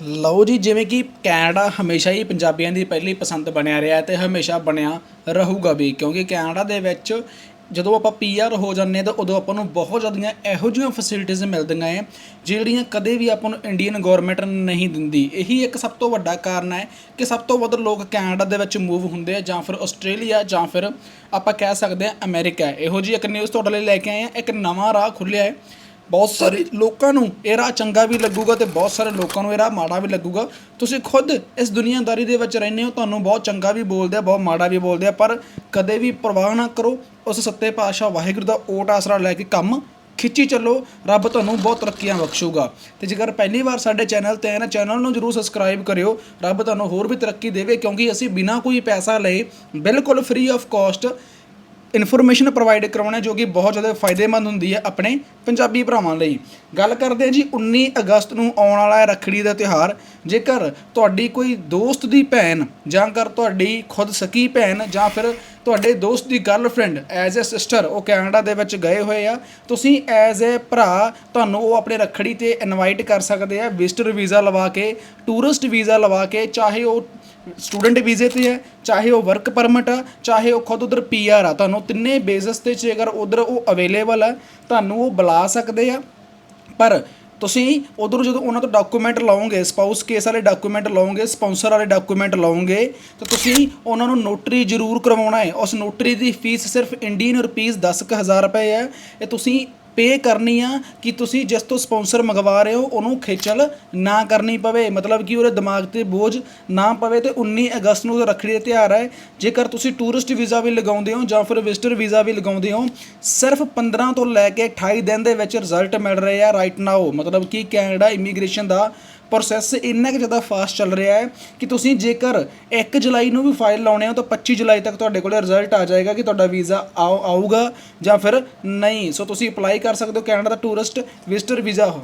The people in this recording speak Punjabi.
ਲਓ ਜੀ, ਜਿਵੇਂ ਕਿ ਕੈਨੇਡਾ ਹਮੇਸ਼ਾ ਹੀ ਪੰਜਾਬੀਆਂ ਦੀ ਪਹਿਲੀ ਪਸੰਦ ਬਣਿਆ ਰਿਹਾ ਹੈ ਤੇ ਹਮੇਸ਼ਾ ਬਣਿਆ ਰਹੂਗਾ ਵੀ, ਕਿਉਂਕਿ ਕੈਨੇਡਾ ਦੇ ਵਿੱਚ ਜਦੋਂ ਆਪਾਂ ਪੀਆਰ ਹੋ ਜਾਂਦੇ ਹਾਂ ਤਾਂ ਉਦੋਂ ਆਪਾਂ ਨੂੰ ਬਹੁਤ ਜ਼ਿਆਦੀਆਂ ਇਹੋ ਜਿਹੀਆਂ ਫੈਸਿਲਿਟੀਆਂ ਮਿਲਦੀਆਂ ਹੈ, ਜਿਹੜੀਆਂ ਕਦੇ ਵੀ ਆਪਾਂ ਨੂੰ ਇੰਡੀਅਨ ਗਵਰਨਮੈਂਟ ਨਹੀਂ ਦਿੰਦੀ। ਇਹੀ ਇੱਕ ਸਭ ਤੋਂ ਵੱਡਾ ਕਾਰਨ ਹੈ ਕਿ ਸਭ ਤੋਂ ਵੱਧ ਲੋਕ ਕੈਨੇਡਾ ਦੇ ਵਿੱਚ ਮੂਵ ਹੁੰਦੇ ਆ, ਜਾਂ ਫਿਰ ਆਸਟ੍ਰੇਲੀਆ, ਜਾਂ ਫਿਰ ਆਪਾਂ ਕਹਿ ਸਕਦੇ ਹਾਂ ਅਮਰੀਕਾ। ਇਹੋ ਜਿਹੀ ਇੱਕ ਨਿਊਜ਼ ਤੁਹਾਡੇ ਲਈ ਲੈ ਕੇ ਆਏ ਆ ਇੱਕ ਨਵਾਂ ਰਾਹ ਖੁੱਲਿਆ ਹੈ। ਬਹੁਤ ਸਾਰੇ ਲੋਕਾਂ ਨੂੰ ਇਹ ਰਾਹ ਚੰਗਾ ਵੀ ਲੱਗੂਗਾ ਤੇ ਬਹੁਤ ਸਾਰੇ ਲੋਕਾਂ ਨੂੰ ਇਹ ਰਾਹ ਮਾੜਾ ਵੀ ਲੱਗੂਗਾ। ਤੁਸੀਂ ਖੁਦ ਇਸ ਦੁਨੀਆਦਾਰੀ ਦੇ ਵਿੱਚ ਰਹਿੰਦੇ ਹੋ, ਤੁਹਾਨੂੰ ਬਹੁਤ ਚੰਗਾ ਵੀ ਬੋਲਦੇ ਆ, ਬਹੁਤ ਮਾੜਾ ਵੀ ਬੋਲਦੇ ਆ, ਪਰ ਕਦੇ ਵੀ ਪਰਵਾਹ ਨਾ ਕਰੋ, ਉਸ ਸੱਤੇ ਪਾਤਸ਼ਾਹ ਵਾਹਿਗੁਰੂ ਦਾ ਓਟ ਆਸਰਾ ਲੈ ਕੇ ਕੰਮ ਖਿੱਚੀ ਚੱਲੋ, ਰੱਬ ਤੁਹਾਨੂੰ ਬਹੁਤ ਤਰੱਕੀਆਂ ਬਖਸ਼ੂਗਾ। ਤੇ ਜੇਕਰ ਪਹਿਲੀ ਵਾਰ ਸਾਡੇ ਚੈਨਲ ਤੇ ਆਏ ਨਾ, ਚੈਨਲ ਨੂੰ ਜਰੂਰ ਸਬਸਕ੍ਰਾਈਬ ਕਰਿਓ, ਰੱਬ ਤੁਹਾਨੂੰ ਹੋਰ ਵੀ ਤਰੱਕੀ ਦੇਵੇ, ਕਿਉਂਕਿ ਅਸੀਂ ਬਿਨਾਂ ਕੋਈ ਪੈਸਾ ਲਏ ਬਿਲਕੁਲ free of cost information provide ਕਰਾਉਣਾ ਜੋ ਕਿ ਬਹੁਤ ਜ਼ਿਆਦਾ ਫਾਇਦੇਮੰਦ ਹੁੰਦੀ ਹੈ ਆਪਣੇ ਪੰਜਾਬੀ ਭਰਾਵਾਂ ਲਈ। ਗੱਲ ਕਰਦੇ ਹਾਂ ਜੀ 19 ਅਗਸਤ ਨੂੰ ਆਉਣ ਵਾਲਾ ਹੈ ਰੱਖੜੀ ਦਾ ਤਿਉਹਾਰ। ਜੇਕਰ ਤੁਹਾਡੀ ਕੋਈ ਦੋਸਤ ਦੀ ਭੈਣ ਜਾਂ ਕਰ ਤੁਹਾਡੀ ਖੁਦ ਸਕੀ ਭੈਣ ਜਾਂ ਫਿਰ ਤੁਹਾਡੇ ਦੋਸਤ ਦੀ ਗਰਲਫ੍ਰੈਂਡ ਐਜ਼ ਅ ਸਿਸਟਰ ਉਹ ਕੈਨੇਡਾ ਦੇ ਵਿੱਚ ਗਏ ਹੋਏ ਆ, ਤੁਸੀਂ ਐਜ਼ ਅ ਭਰਾ ਤੁਹਾਨੂੰ ਉਹ ਆਪਣੇ ਰੱਖੜੀ ਤੇ ਇਨਵਾਈਟ ਕਰ ਸਕਦੇ ਆ ਵਿਜ਼ਟਰ ਵੀਜ਼ਾ ਲਵਾ ਕੇ ਟੂਰਿਸਟ ਵੀਜ਼ਾ ਲਵਾ ਕੇ, ਚਾਹੇ ਉਹ ਸਟੂਡੈਂਟ ਵੀਜ਼ੇ ਤੇ ਹੈ, ਚਾਹੇ ਉਹ ਵਰਕ ਪਰਮਿਟ ਆ, ਚਾਹੇ ਉਹ ਖੁਦ ਉਧਰ ਪੀਆਰ ਆ, ਤੁਹਾਨੂੰ ਤਿੰਨੇ ਬੇਸਿਸ ਤੇ ਜੇਕਰ ਉਧਰ ਉਹ ਅਵੇਲੇਬਲ ਆ, ਤੁਹਾਨੂੰ ਉਹ ਬੁਲਾ ਸਕਦੇ ਆ। ਪਰ ਤੁਸੀਂ ਉਧਰ ਜਦੋਂ ਉਹਨਾਂ ਤੋਂ ਡਾਕੂਮੈਂਟ ਲਾਓਗੇ ਸਪਾਊਸ ਕੇਸ ਵਾਲੇ ਡਾਕੂਮੈਂਟ ਲਾਓਗੇ ਸਪਾਂਸਰ ਵਾਲੇ ਡਾਕੂਮੈਂਟ ਲਾਓਗੇ, ਤਾਂ ਤੁਸੀਂ ਉਹਨਾਂ ਨੂੰ ਨੋਟਰੀ ਜ਼ਰੂਰ ਕਰਵਾਉਣਾ ਹੈ। ਉਸ ਨੋਟਰੀ ਦੀ ਫੀਸ ਸਿਰਫ ਇੰਡੀਅਨ ਰੁਪੀਸ 10000 ਰੁਪਏ ਹੈ। ਇਹ ਤੁਸੀਂ ਪੇ ਕਰਨੀ ਆ ਕਿ ਤੁਸੀਂ ਜਿਸ ਤੋਂ ਸਪਾਂਸਰ ਮੰਗਵਾ ਰਹੇ ਹੋ, ਉਹਨੂੰ ਖੇਚਲ ਨਾ ਕਰਨੀ ਪਵੇ। ਮਤਲਬ ਕਿ ਉਹਦੇ ਦਿਮਾਗ ਤੇ ਬੋਝ ਨਾ ਪਵੇ ਤੇ 19 ਅਗਸਤ ਨੂੰ ਰੱਖੜੀ ਦਾ ਤਿਉਹਾਰ ਹੈ। ਜੇਕਰ ਤੁਸੀਂ ਟੂਰਿਸਟ ਵੀਜ਼ਾ ਵੀ ਲਗਾਉਂਦੇ ਹੋ ਜਾਂ ਫਿਰ ਵਿਜ਼ਟਰ ਵੀਜ਼ਾ ਵੀ ਲਗਾਉਂਦੇ ਹੋ, ਸਿਰਫ 15 ਤੋਂ ਲੈ ਕੇ 28 ਦਿਨ ਦੇ ਵਿੱਚ ਰਿਜ਼ਲਟ ਮਿਲ ਰਹੇ ਆ ਰਾਈਟ ਨਾਓ ਮਤਲਬ ਕਿ ਕੈਨੇਡਾ ਇਮੀਗ੍ਰੇਸ਼ਨ ਦਾ ਪ੍ਰੋਸੈਸ ਇੰਨਾ ਕਿ ਜ਼ਿਆਦਾ ਫਾਸਟ ਚੱਲ ਰਿਹਾ ਹੈ ਕਿ ਤੁਸੀਂ ਜੇਕਰ 1 ਜੁਲਾਈ ਨੂੰ ਵੀ ਫਾਈਲ ਲਾਉਣੇ ਹੋ ਤਾਂ 25 ਜੁਲਾਈ ਤੱਕ ਤੁਹਾਡੇ ਕੋਲ ਰਿਜ਼ਲਟ ਆ ਜਾਏਗਾ ਕਿ ਤੁਹਾਡਾ ਵੀਜ਼ਾ ਆਊਗਾ ਜਾਂ ਫਿਰ ਨਹੀਂ। ਸੋ ਤੁਸੀਂ ਅਪਲਾਈ ਕਰ ਸਕਦੇ ਹੋ। ਕੈਨੇਡਾ ਦਾ ਟੂਰਿਸਟ ਵਿਜ਼ਟਰ ਵੀਜ਼ਾ ਹੋ।